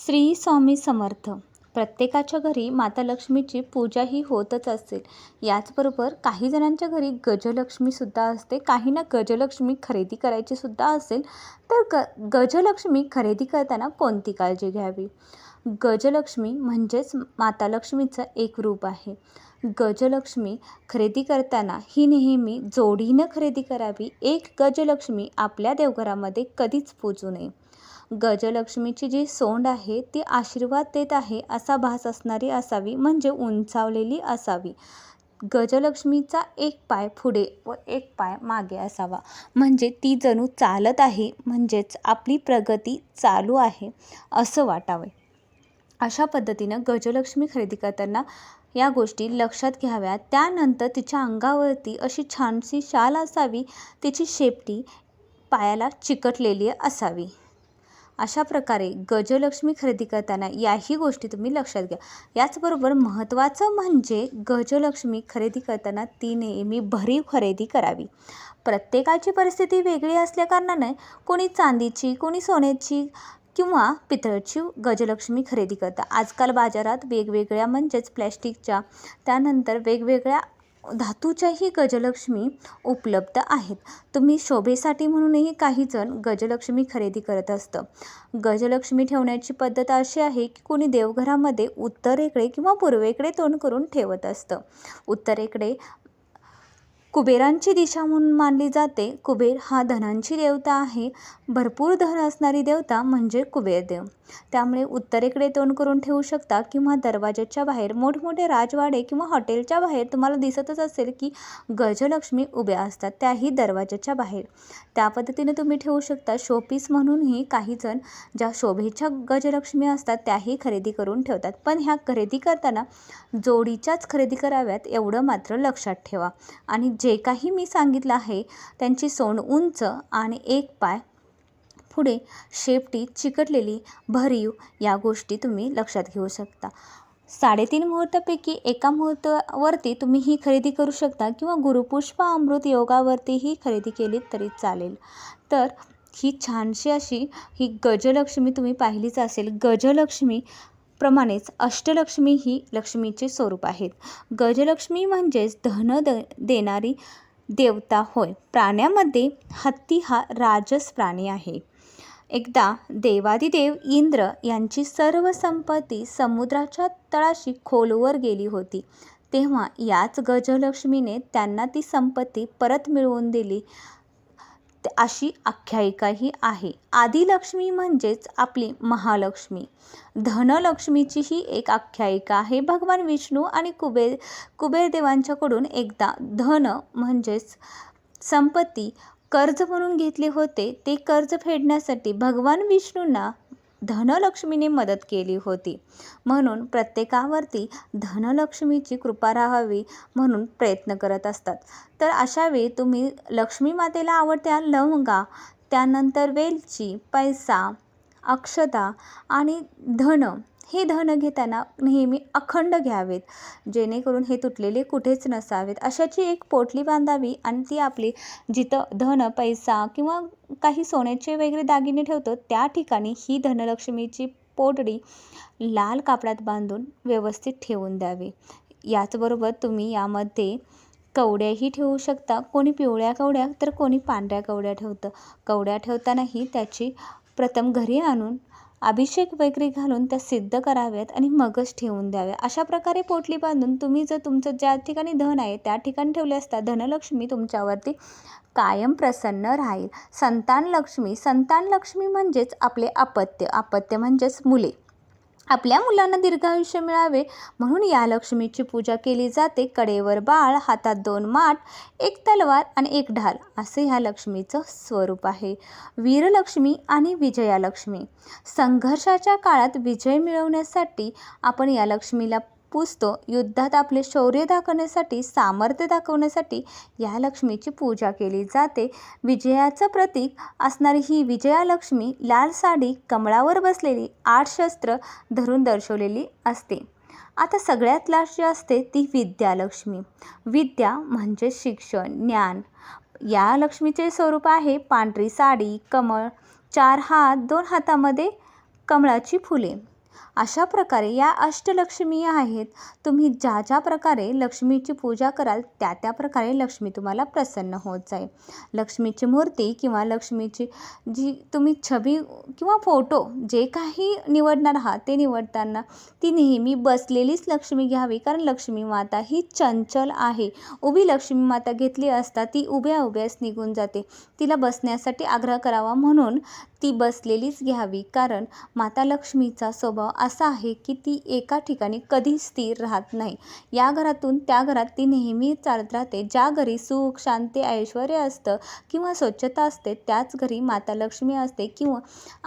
श्री स्वामी समर्थ. प्रत्येकाच्या घरी माता लक्ष्मीची पूजा ही होतच असेल. याचबरोबर काही जणांच्या घरी गजलक्ष्मीसुद्धा असते. काहींना गजलक्ष्मी खरेदी करायची सुद्धा असेल तर ग गजलक्ष्मी खरेदी करताना कोणती काळजी घ्यावी? गजलक्ष्मी म्हणजेच माता लक्ष्मीचं एक रूप आहे. गजलक्ष्मी खरेदी करताना ही नेहमी जोडीनं खरेदी करावी एक गजलक्ष्मी आपल्या देवघरामध्ये कधीच पोचू नये. गजलक्ष्मीची जी सोंड आहे ती आशीर्वाद देत आहे असा भास असणारी असावी म्हणजे उंचावलेली असावी. गजलक्ष्मीचा एक पाय पुढे व एक पाय मागे असावा. म्हणजे ती जणू चालत आहे म्हणजेच आपली प्रगती चालू आहे असं वाटावे. अशा पद्धतीनं गजलक्ष्मी खरेदी करताना या गोष्टी लक्षात घ्याव्या. त्यानंतर तिच्या अंगावरती अशी छानशी शाल असावी तिची शेपटी पायाला चिकटलेली असावी. अशा प्रकारे गजलक्ष्मी खरेदी करताना याही गोष्टी तुम्ही लक्षात घ्या. याचबरोबर महत्त्वाचं म्हणजे गजलक्ष्मी खरेदी करताना ती नेहमी भरीव खरेदी करावी. प्रत्येकाची परिस्थिती वेगळी असल्याकारणाने कोणी चांदीची कोणी सोन्याची किंवा पितळची गजलक्ष्मी खरेदी करता. आजकाल बाजारात वेगवेगळ्या म्हणजेच प्लॅस्टिकच्या त्यानंतर वेगवेगळ्या धातूच्याही गजलक्ष्मी उपलब्ध आहेत. तुम्ही शोभेसाठी म्हणूनही काहीजण गजलक्ष्मी खरेदी करत असतं. गजलक्ष्मी ठेवण्याची पद्धत अशी आहे की कोणी देवघरामध्ये उत्तरेकडे किंवा पूर्वेकडे तोंड करून ठेवत असतं. उत्तरेकडे कुबेरांची दिशा म्हणून मानली जाते. कुबेर हा धनांची देवता आहे. भरपूर धन असणारी देवता म्हणजे कुबेरदेव त्यामुळे उत्तरेकडे तोंड करून ठेवू शकता किंवा दरवाजाच्या बाहेर मोठमोठे राजवाडे किंवा हॉटेलच्या बाहेर तुम्हाला दिसतच असेल की गजलक्ष्मी उभ्या असतात. त्याही दरवाजाच्या बाहेर. त्या पद्धतीने तुम्ही ठेवू शकता. शोपीस म्हणूनही काहीजण ज्या शोभेच्या गजलक्ष्मी असतात त्याही खरेदी करून ठेवतात. पण ह्या खरेदी करताना जोडीच्याच खरेदी कराव्यात एवढं मात्र लक्षात ठेवा. आणि जे जे काही मी सांगितलं आहे त्यांची सोंड उंच आणि एक पाय पुढे शेपटी चिकटलेली भरीव या गोष्टी तुम्ही लक्षात घेऊ शकता. साडेतीन मुहूर्तापैकी एका मुहूर्तावरती तुम्ही ही खरेदी करू शकता किंवा गुरुपुष्प अमृत योगावरती ही खरेदी केली तरी चालेल. तर ही छानशी अशी ही गजलक्ष्मी तुम्ही पाहिलीच असेल. गजलक्ष्मी प्रमाणेच अष्टलक्ष्मी ही लक्ष्मीचे स्वरूप आहेत. गजलक्ष्मी म्हणजेच धन द देणारी देवता होय. प्राण्यामध्ये हत्ती हा राजस प्राणी आहे. एकदा देवादिदेव इंद्र यांची सर्व संपत्ती समुद्राच्या तळाशी खोलवर गेली होती. तेव्हा याच गजलक्ष्मीने त्यांना ती संपत्ती परत मिळवून दिली. अशी आख्यायिकाही आहे. आदिलक्ष्मी म्हणजेच आपली महालक्ष्मी. धनलक्ष्मीची ही एक आख्यायिका आहे. भगवान विष्णू आणि कुबेर कुबेरदेवांच्याकडून एकदा धन म्हणजेच संपत्ती कर्ज म्हणून घेतले होते. ते कर्ज फेडण्यासाठी भगवान विष्णूंना धनलक्ष्मीने मदत केली होती. म्हणून प्रत्येकावरती धनलक्ष्मीची कृपा राहावी म्हणून प्रयत्न करत असतात. तर अशावेळी तुम्ही लक्ष्मी मातेला आवडत्या लवंगा त्यानंतर वेलची पैसा अक्षता आणि धन हे धन घेताना नेहमी अखंड घ्यावेत जेणेकरून हे तुटलेले कुठेच नसावेत. अशाची एक पोटली बांधावी आणि ती आपली जिथं धन पैसा किंवा काही सोन्याचे वगैरे दागिने ठेवतो त्या ठिकाणी ही धनलक्ष्मीची पोटडी लाल कापडात बांधून व्यवस्थित ठेवून द्यावी. याचबरोबर तुम्ही यामध्ये कवड्याही ठेवू शकता. कोणी पिवळ्या कवड्या तर कोणी पांढऱ्या कवड्या ठेवतं. कवड्या ठेवतानाही त्याची प्रथम घरी आणून अभिषेक वगैरे घालून त्या सिद्ध कराव्यात आणि मगच ठेवून द्याव्या. अशा प्रकारे पोटली बांधून तुम्ही जर तुमचं ज्या ठिकाणी धन आहे त्या ठिकाणी ठेवले असता धनलक्ष्मी तुमच्यावरती कायम प्रसन्न राहील. संतान लक्ष्मी संतान लक्ष्मी म्हणजेच आपले अपत्य. अपत्य म्हणजेच मुले. आपल्या मुलांना दीर्घायुष्य मिळावे म्हणून या लक्ष्मीची पूजा केली जाते. कडेवर बाळ हातात दोन माठ एक तलवार आणि एक ढाल असे ह्या लक्ष्मीचं स्वरूप आहे. वीरलक्ष्मी आणि विजयालक्ष्मी. संघर्षाच्या काळात विजय मिळवण्यासाठी आपण या लक्ष्मीला पुजतो युद्धात आपले शौर्य दाखवण्यासाठी सामर्थ्य दाखवण्यासाठी या लक्ष्मीची पूजा केली जाते. विजयाचं प्रतीक असणारी ही विजयालक्ष्मी लाल साडी कमळावर बसलेली आठ शस्त्र धरून दर्शवलेली असते. आता सगळ्यात लास्ट जी असते ती विद्यालक्ष्मी. विद्या म्हणजे शिक्षण ज्ञान. या लक्ष्मीचे स्वरूप आहे पांढरी साडी कमळ चार हात दोन हातामध्ये कमळाची फुले. अशा प्रकारे या अष्टलक्ष्मी आहेत. तुम्ही ज्या ज्या प्रकारे लक्ष्मीची पूजा कराल त्या त्या प्रकारे लक्ष्मी तुम्हाला प्रसन्न होत जाईल. लक्ष्मीची मूर्ती किंवा लक्ष्मीची जी तुम्ही छबी किंवा फोटो जे काही निवडणार आहात ते निवडताना ती नेहमी बसलेलीच लक्ष्मी घ्यावी. कारण लक्ष्मी माता ही चंचल आहे. उभी लक्ष्मी माता घेतली असता ती उभ्या उभ्याच निघून जाते. तिला बसण्यासाठी आग्रह करावा म्हणून ती बसलेलीच घ्यावी. कारण माता लक्ष्मीचा स्वभाव असा आहे की ती एका ठिकाणी कधी स्थिर राहत नाही. या घरातून त्या घरात ती नेहमी चालत राहते. ज्या घरी सुख शांती ऐश्वर असतं किंवा स्वच्छता असते त्याच घरी माता लक्ष्मी असते किंवा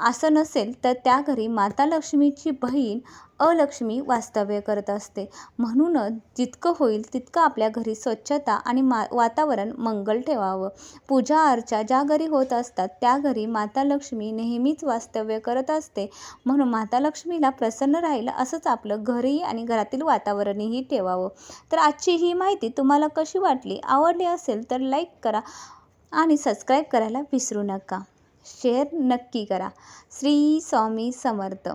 असं नसेल तर त्या घरी माता लक्ष्मीची बहीण अलक्ष्मी वास्तव्य करत असते. म्हणूनच जितकं होईल तितकं आपल्या घरी स्वच्छता आणि मा वातावरण मंगल ठेवावं. पूजा अर्चा ज्या घरी होत असतात त्या घरी माता लक्ष्मी नेहमीच वास्तव्य करत असते. म्हणून माता लक्ष्मीला प्रसन्न राहील असंच आपलं घरही आणि घरातील वातावरणही ठेवावं. तर आजची ही माहिती तुम्हाला कशी वाटली आवडली असेल तर लाईक करा आणि सबस्क्राईब करायला विसरू नका. शेअर नक्की करा. श्री स्वामी समर्थ.